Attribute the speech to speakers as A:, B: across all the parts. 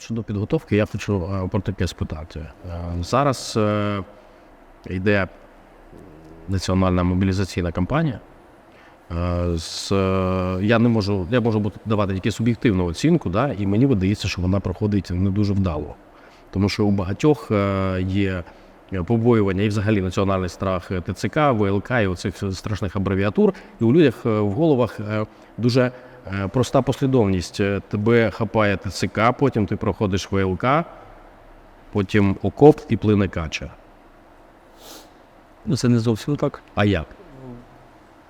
A: щодо підготовки, я хочу е, про таке спитати. Е, Зараз е, йде національна мобілізаційна кампанія. З, я не можу, я можу давати тільки суб'єктивну оцінку, да, і мені видається, що вона проходить не дуже вдало. Тому що у багатьох є побоювання і взагалі національний страх ТЦК, ВЛК і оцих страшних абревіатур. І у людях в головах дуже проста послідовність. Е, Тебе хапає ТЦК, потім ти проходиш ВЛК, потім окоп і плине кача.
B: Ну, це не зовсім так.
A: А як?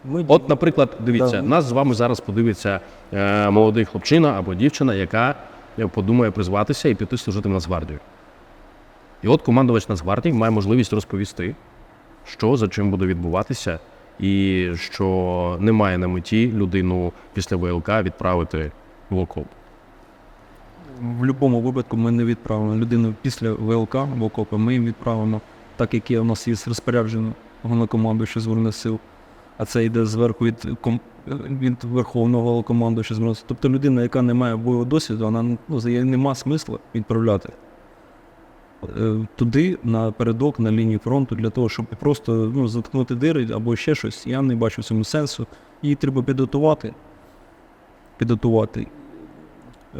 B: Ми
A: От, наприклад, дивіться,
B: Да.
A: нас з вами зараз подивиться е, молодий хлопчина або дівчина, яка е, подумає призватися і піти служити в Нацгвардію. І от командувач Нацгвардії має можливість розповісти, що за чим буде відбуватися, і що немає на меті людину після ВЛК відправити в окоп.
B: в будь-якому випадку ми не відправимо людину після ВЛК в окопи, ми їм відправимо, так як є у нас є розпоряджено головнокомандуючий Збройних сил, а це йде зверху від, від Верховного головнокомандуючого Збройних сил. Тобто людина, яка не має бойового досвіду, вона ну, за її нема смисла відправляти. Е, Туди, на передок, на лінії фронту, для того, щоб просто ну, заткнути дири або ще щось, я не бачу в цьому сенсу. Її треба підготувати. Підготувати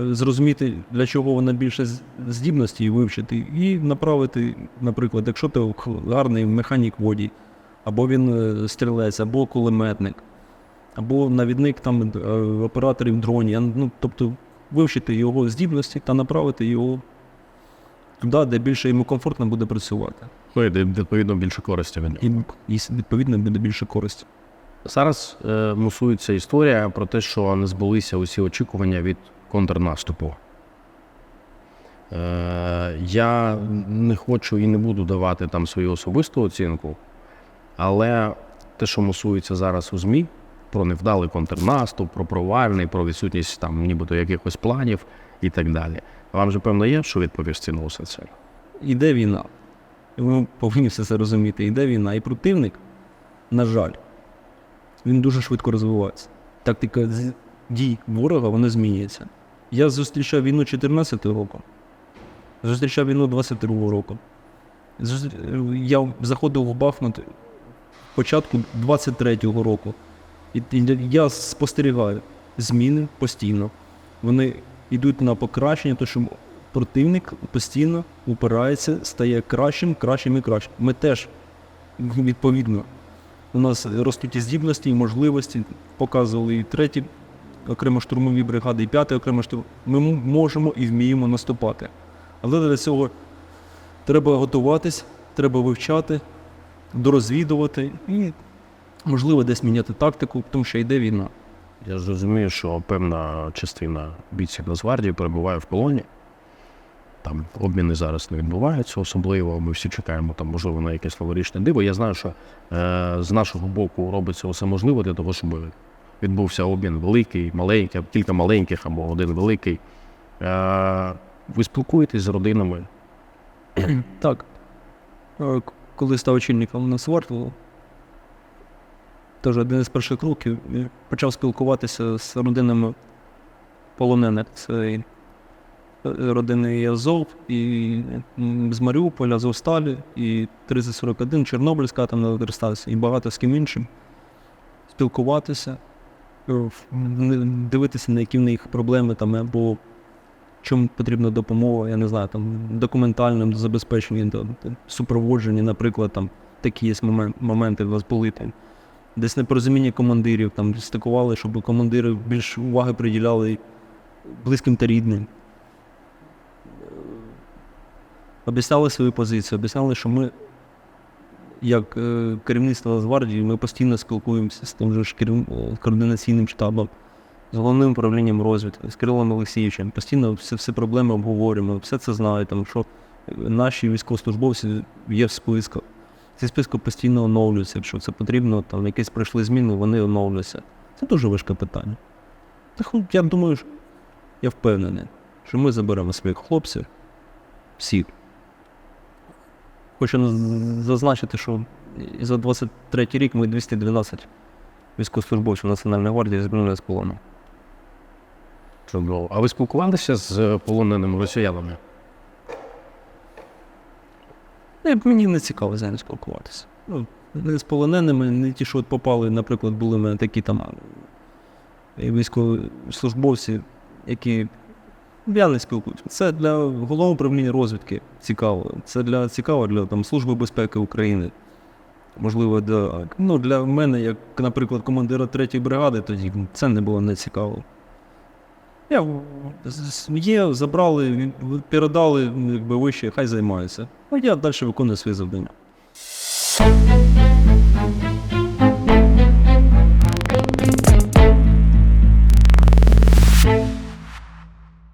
B: е, зрозуміти, для чого вона більше здібності вивчити, і направити, наприклад, якщо ти гарний механік водій, або він е, стрілець, або кулеметник, або навідник там операторів дронів, ну, тобто вивчити його здібності та направити його туди, де більше йому комфортно буде працювати.
A: Ну і де, відповідно більше користі від нього.
B: І, і відповідно буде більше користі.
A: Зараз е, мусується історія про те, що не збулися усі очікування від контрнаступу. Е, я не хочу і не буду давати там свою особисту оцінку, але те, що мусується зараз у ЗМІ, про невдалий контрнаступ, про провальний, про відсутність там нібито якихось планів і так далі. Вам же певно є, що відповісти на усе це?
B: Іде війна. Ми повинні все це розуміти. Іде війна. І противник, на жаль, він дуже швидко розвивається. Тактика дій ворога вона змінюється. Я зустрічав війну 14 року, зустрічав війну 22 року. Я заходив в Бахмут початку 23-го року. І я спостерігаю зміни постійно. Вони йдуть на покращення, тому що противник постійно упирається, стає кращим, кращим і кращим. Ми теж відповідно. У нас ростуть здібності, і можливості. Показували і треті окремо штурмові бригади, і п'яті окремо штурм. Ми можемо і вміємо наступати. Але для цього треба готуватись, треба вивчати, дорозвідувати і, можливо, десь міняти тактику, тому що йде війна.
A: Я ж розумію, що певна частина бійців Нацгвардії перебуває в колонії. Там обміни зараз не відбуваються особливо. Ми всі чекаємо там, можливо, на якесь новорічне диво. Я знаю, що е, з нашого боку робиться все можливе для того, щоб відбувся обмін великий, маленький, кілька маленьких або один великий. Е, ви спілкуєтесь з родинами.
B: Так. Е, Коли став очільником Нацгвардії, теж один із перших кроків, почав спілкуватися з родинами полонених. Це е, родини Азов, і м, з Маріуполя, Азовсталі, і 3041, Чорнобильська там електростанція, і багато з ким іншим. Спілкуватися, е, дивитися, на які в них проблеми там, або чому потрібна допомога, я не знаю, там документальним забезпеченням, супроводженні, наприклад, там такі є моменти в нас були там. Десь непорозуміння командирів, там стикували, щоб командири більш уваги приділяли близьким та рідним. Е, Об'ясняли свою позицію, об'ясняли, що ми, як е, керівництво Нацгвардії, ми постійно спілкуємося з тим же ж е, координаційним штабом з головним управлінням розвідки, з Кирилом Олексійовичем. Постійно всі, всі проблеми обговорюємо, все це знають, що наші військовослужбовці є в списках. Ці списки постійно оновлюються. Якщо це потрібно, там якісь пройшли зміни, вони оновлюються. Це дуже важке питання. Так, я думаю, я впевнений, що ми заберемо своїх хлопців, всіх. Хочу зазначити, що за 23 рік ми 212 військовослужбовців Національної гвардії звільнили з полону.
A: А ви спілкувалися з полоненими росіянами?
B: Ну, Мені не цікаво з ними спілкуватися. Ну, з полоненими, не ті, що от попали, наприклад, були в мене такі там військовослужбовці, які я не спілкуюся. Це для головного управління розвідки цікаво. Це для цікаво для там, Служби безпеки України. Можливо, для, ну, для мене, як, наприклад, командира 3-ї бригади, тоді це не було не цікаво. Є, забрали, передали, ну, якби вище, хай займаються. А я далі виконую свої завдання.